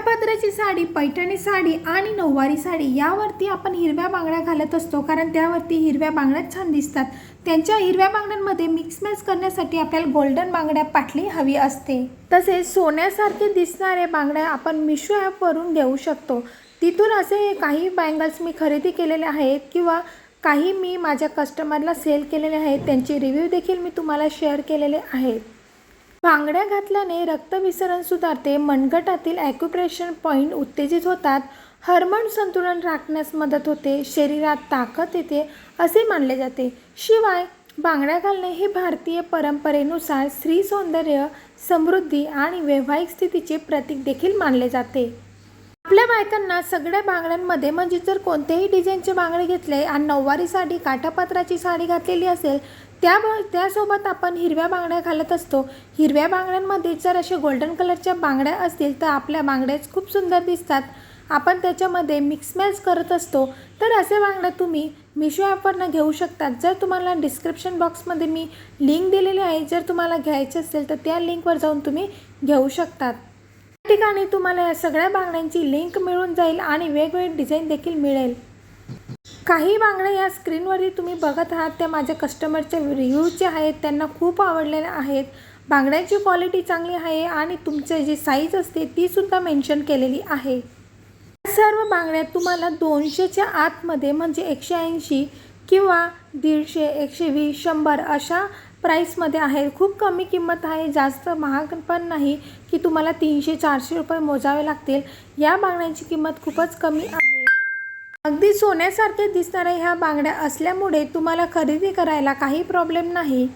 पात्राची साडी पैठणी साडी आणि नऊवारी साडी यावरती आपण हिरव्या बांगड्या घालत असतो. कारण त्यावरती हिरव्या बांगड्या छान दिसतात. त्यांच्या हिरव्या बांगड्यांमध्ये मिक्स मॅच करण्यासाठी आपल्याला गोल्डन बांगड्या पाटली हवी असते. तसेच सोन्यासारखे दिसणाऱ्या बांगड्या आपण मिशो ॲपवरून घेऊ शकतो. तिथून असे काही बँगल्स मी खरेदी केलेले आहेत किंवा काही मी माझ्या कस्टमरला सेल केलेले आहेत. त्यांचे रिव्ह्यू देखील मी तुम्हाला शेअर केलेले आहेत. बांगड्या घातल्याने रक्तविसरण सुधारते मनगटातील ॲक्युप्रेशन पॉईंट उत्तेजित होतात. हर्मोन संतुलन राखण्यास मदत होते शरीरात ताकद येते असे मानले जाते. शिवाय बांगड्या घालणे हे भारतीय परंपरेनुसार स्त्री सौंदर्य समृद्धी आणि वैवाहिक स्थितीचे प्रतीक देखील मानले जाते. आपल्या बायकांना सगळ्या बांगड्यांमध्ये म्हणजे जर कोणत्याही डिझाईनचे बांगडे घेतले आणि नऊवारी साडी काठापत्राची साडी घातलेली असेल त्या त्यासोबत आपण हिरव्या बांगड्या घालत असतो. हिरव्या बांगड्यांमध्ये जर असे गोल्डन कलरच्या बांगड्या असतील तर आपल्या बांगड्याच खूप सुंदर दिसतात. आपण त्याच्यामध्ये मिक्स मॅच करत असतो. तर असे बांगड्या तुम्ही मिशो ॲपवरनं घेऊ शकतात. जर तुम्हाला डिस्क्रिप्शन बॉक्समध्ये मी लिंक दिलेली आहे जर तुम्हाला घ्यायचे असेल तर त्या लिंकवर जाऊन तुम्ही घेऊ शकतात. ठिकाणी तुम्हाला या सगळ्या बांगड्यांची लिंक मिळून जाईल आणि वेगवेगळे डिझाईन देखील मिळेल. काही बांगड्या या स्क्रीनवरती तुम्ही बघत आहात त्या माझ्या कस्टमरचे रिव्ह्यूज जे आहेत त्यांना खूप आवडलेल्या आहेत. बांगड्यांची क्वालिटी चांगली आहे आणि तुमचं जी साईज असते तीसुद्धा मेन्शन केलेली आहे. या सर्व बांगड्या तुम्हाला दोनशेच्या आतमध्ये म्हणजे एकशे ऐंशी किंवा दीडशे एकशे वीस शंभर अशा प्राईसमध्ये आहे. खूप कमी किंमत आहे. जास्त महाग पण नाही की तुम्हाला तीनशे चारशे रुपये मोजावे लागतील. या बांगड्यांची किंमत खूपच कमी आहे. अगदी सोन्यासारखे दिसणाऱ्या ह्या बांगड्या असल्यामुळे तुम्हाला खरेदी करायला काही प्रॉब्लेम नाही.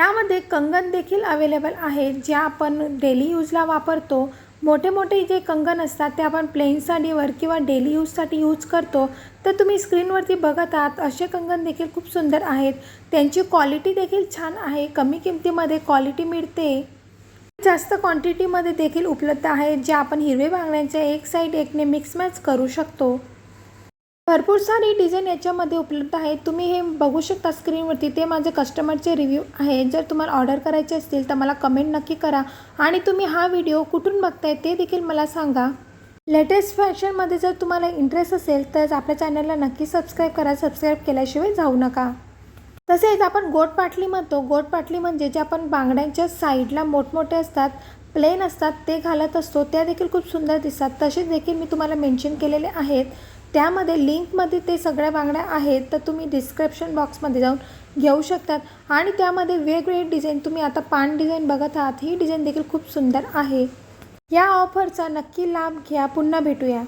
यामध्ये कंगन देखील अवेलेबल आहेत ज्या आपण डेली यूजला वापरतो. मोठे मोठे जे कंगन असतात ते आपण प्लेन साडीवर किंवा डेली यूजसाठी यूज करतो तर तुम्ही स्क्रीनवरती बघत आहात असे कंगन देखील खूप सुंदर आहेत. त्यांची क्वालिटी देखील छान आहे कमी किमतीमध्ये क्वालिटी मिळते. जास्त क्वांटिटीमध्ये देखील उपलब्ध आहेत जे आपण हिरवे बांगड्यांच्या एक साईड एकने मिक्स मॅच करू शकतो. भरपूर सारी डिझाईन याच्यामध्ये उपलब्ध आहेत. तुम्ही हे बघू शकता स्क्रीनवरती ते माझे कस्टमरचे रिव्ह्यू आहे. जर तुम्हाला ऑर्डर करायचे असतील तर मला कमेंट नक्की करा. आणि तुम्ही हा व्हिडिओ कुठून बघताय ते देखील मला सांगा. लेटेस्ट फॅशनमध्ये जर तुम्हाला इंटरेस्ट असेल तर आपल्या चॅनलला नक्की सबस्क्राईब करा. सबस्क्राईब केल्याशिवाय जाऊ नका. तसेच आपण गोट पाटली म्हणतो. गोट पाटली म्हणजे जे आपण बांगड्यांच्या साईडला मोठमोठे असतात प्लेन असतात ते घालत असतो. त्या देखील खूप सुंदर दिसतात. तसेच देखील मी तुम्हाला मेन्शन केलेले आहेत. त्यामध्ये लिंकमध्ये ते सगळ्या बांगड्या आहेत तर तुम्ही डिस्क्रिप्शन बॉक्समध्ये जाऊन घेऊ शकतात. आणि त्यामध्ये वेगवेगळे डिझाईन तुम्ही आता पान डिझाईन बघत आहात ही डिझाईन देखील खूप सुंदर आहे. या ऑफरचा नक्की लाभ घ्या. पुन्हा भेटूया.